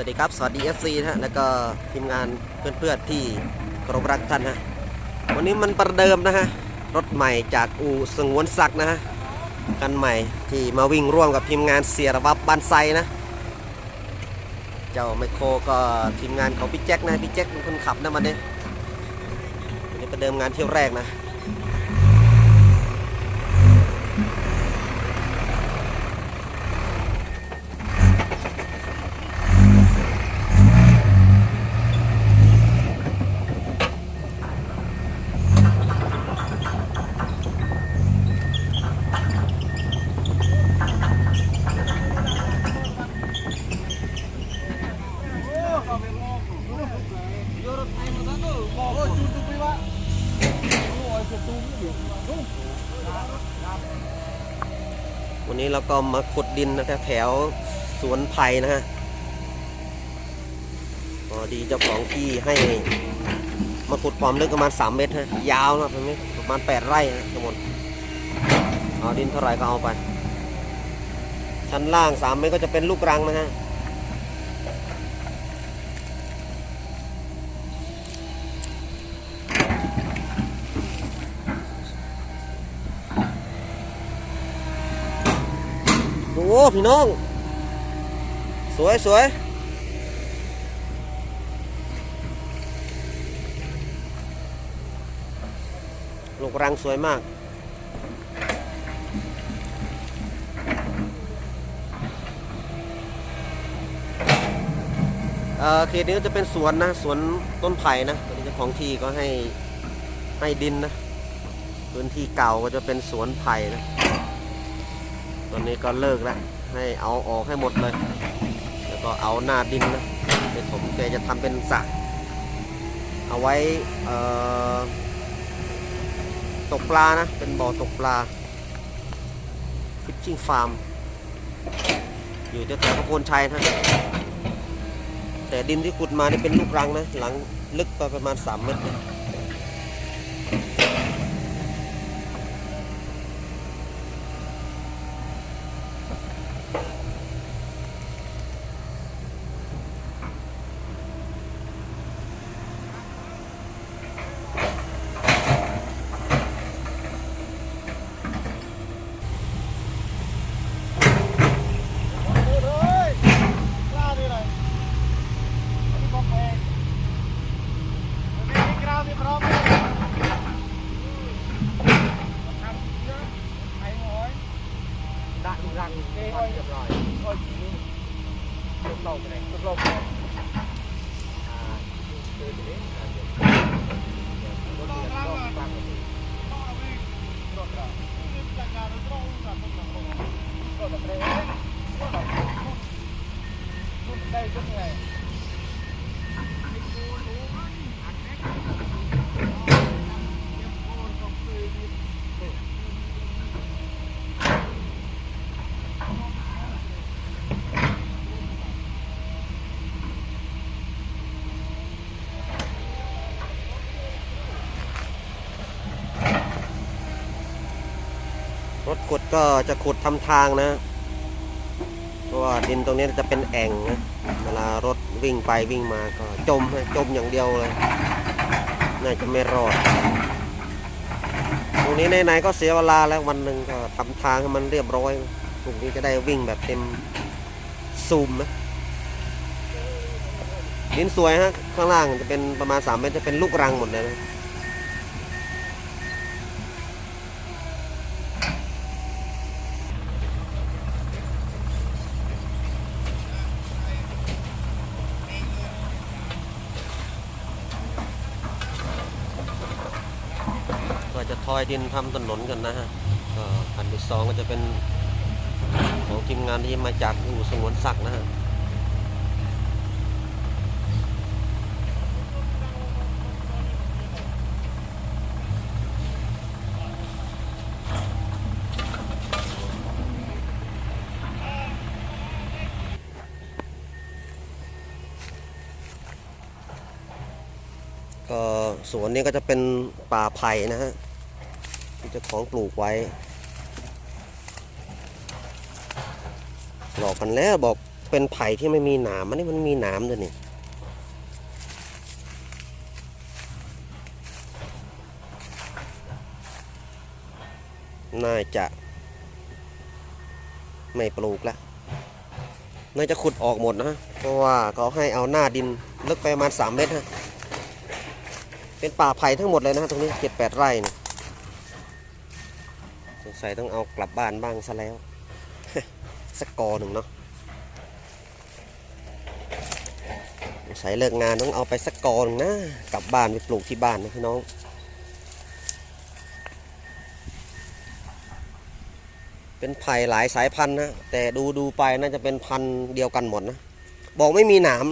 วัสดีครับสวัสดี FC นะฮะแล้วก็ทีมงานเพื่อนๆที่เคารพรักท่านฮะวันนี้มันประเดิมนะฮะรถใหม่จากอู่สงวนศักดิ์นะฮะคันใหม่ที่มาวิ่งร่วมกับทีมงานเสียระบับบันไซนะ เจ้าไมโครก็ทีมงานของพี่แจ็คนะพี่แจ็คเป็นคนขับนะมันเนี้วันนี้ประเดิมงานเที่ยวแรกนะ วันนี้เราก็มาขุดดินนะแถวสวนไผ่นะฮะพอดีเจ้าของที่ให้มาขุดความลึกประมาณ 3 เมตรฮะยาวนะตรงนี้ประมาณ 8 ไร่นะทั้งหมดเอาดินเท่าไหร่ก็เอาไป ชั้นล่าง 3 เมตรก็จะเป็นลูกรังนะฮะ พี่น้อง สวยสวยลูกรังสวยมากเอ่อเขตนี้ก็จะเป็นสวนนะ สวนต้นไผ่นะตอนนี้เจ้าของที่ก็ให้ให้ดินนะ พื้นที่เก่าก็จะเป็นสวนไผ่นะ ตอนนี้ก็เลิกแล้วให้เอาออกให้หมดเลย แล้วก็เอาหน้าดินนะเดี๋ยวผมแกจะทำเป็นสระเอาไว้ตกปลานะ เป็นบ่อตกปลาฟิชชิ่งฟาร์ม อยู่แถวๆพระโคนชัยนะแต่ดินที่ขุดมานี่เป็นลูกรังนะ หลังลึกไปประมาณ 3 เมตรนะ លោកនេះទប់លោកអាគឺទៅនេះអាយើងទៅដល់ដល់បាក់ទៅដល់វិញត្រង់ដល់នេះចាក់ការត្រង់ដល់ទៅដល់ដល់ទៅដល់ទៅដល់ទៅថ្ងៃនេះគូលូអាក់នេះ รถขุดก็จะขุดทำทางนะ เพราะว่าดินตรงนี้จะเป็นแอ่งนะเวลารถวิ่งไปวิ่งมาก็จมจมอย่างเดียวเลย น่าจะไม่รอด ตรงนี้ไหนๆก็เสียเวลาแล้ววันหนึ่งก็ทำทางให้มันเรียบร้อยตรงนี้จะได้วิ่งแบบเต็มซูมนะดินสวยฮะข้างล่างจะเป็นประมาณ3เมตรจะเป็นลูกรังหมดเลยนะ อยดินทำถนนกันนะฮะก็อันที่สองก็จะเป็นของทีมงานที่มาจากอู่สงวนศักดิ์นะฮะก็สวนนี้ก็จะเป็นป่าไผ่นะฮะ ที่เจ้าของปลูกไว้ หลอกกันแล้วบอกเป็นไผ่ที่ไม่มีหนามอันนี้มันมีหนามด้วยนี่น่าจะไม่ปลูกแล้วน่าจะขุดออกหมดนะ เพราะว่าเขาให้เอาหน้าดินลึกไปประมาณสามเมตรฮะ เป็นป่าไผ่ทั้งหมดเลยนะตรงนี้เจ็ดแปดไร่นี่ สงสัยต้องเอากลับบ้านบ้างซะแล้วสักกอหนึ่งเนาะสงสัยเลิกงานต้องเอาไปสักกอหนึ่งนะกลับบ้านไปปลูกที่บ้านนะพี่น้องเป็นไผ่หลายสายพันธุ์นะแต่ดูดูไปน่าจะเป็นพันธุ์เดียวกันหมดนะบอกไม่มีหนาม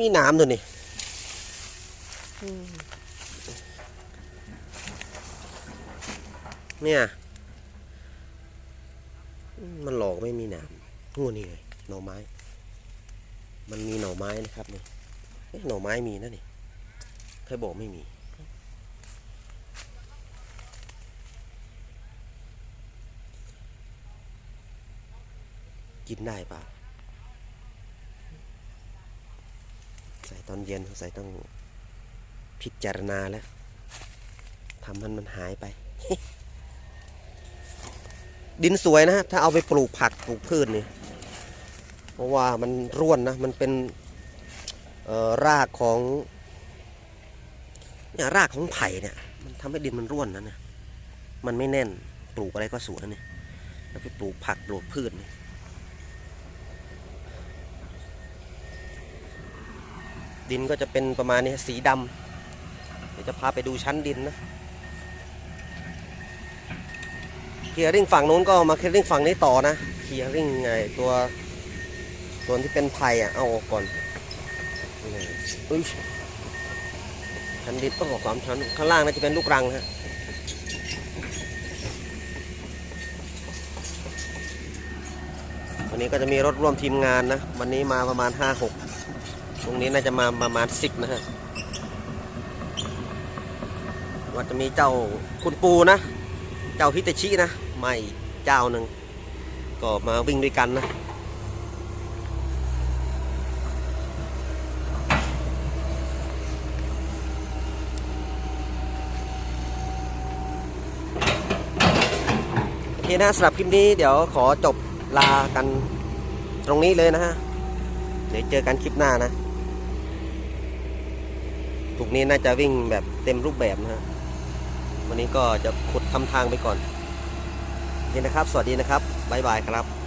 มีหนามด้วยนี่ เนี่ย มันหลอกไม่มีหนามงูนี่ไงหน่อไม้ มันมีหน่อไม้นะครับนี่หน่อไม้มีนะนี่เคยบอกไม่มีกินได้ปล่าใส่ตอนเย็นใส่ต้องพิจารณาแล้วทำมันมันหายไป ดินสวยนะฮะถ้าเอาไปปลูกผักปลูกพืชนี่เพราะว่ามันร่วนนะมันเป็นรากของเนี่ยรากของไผ่เนี่ย มันทำให้ดินมันร่วนนะเนี่ยมันไม่แน่นปลูกอะไรก็สวยนะเนี่ยแล้วไปปลูกผักปลูกพืชนี่ดินก็จะเป็นประมาณนี้สีดำเดี๋ยวจะพาไปดูชั้นดินนะ เค ลียร์ริ่งฝั่งนู้นก็มาเคลียร์ริ่งฝั่งนี้ต่อนะเคลียร์ริ่งไงตัวส่วนที่เป็นไผ่อะเอาออกก่อนอุ้ยชั้นดินต้องออกสามชั้นข้างล่างน่าจะเป็นลูกรังฮะวันนี้ก็จะมีรถร่วมทีมงานนะ วันนี้มาประมาณ 5-6 ตรงนี้น่าจะมาประมาณ 10 นะฮะว่าจะมีเจ้าคุณปูนะ เจ้าฮิตาชินะ ไม่เจ้าหนึ่งก็มาวิ่งด้วยกันนะโอเคนะสำหรับคลิปนี้เดี๋ยวขอจบลากันตรงนี้เลยนะฮะ เดี๋ยวเจอกันคลิปหน้านะถูกนี้น่าจะวิ่งแบบเต็มรูปแบบนะฮะ วันนี้ก็จะขุดทำทางไปก่อน นี่นะครับ สวัสดีนะครับบ๊ายบายครับ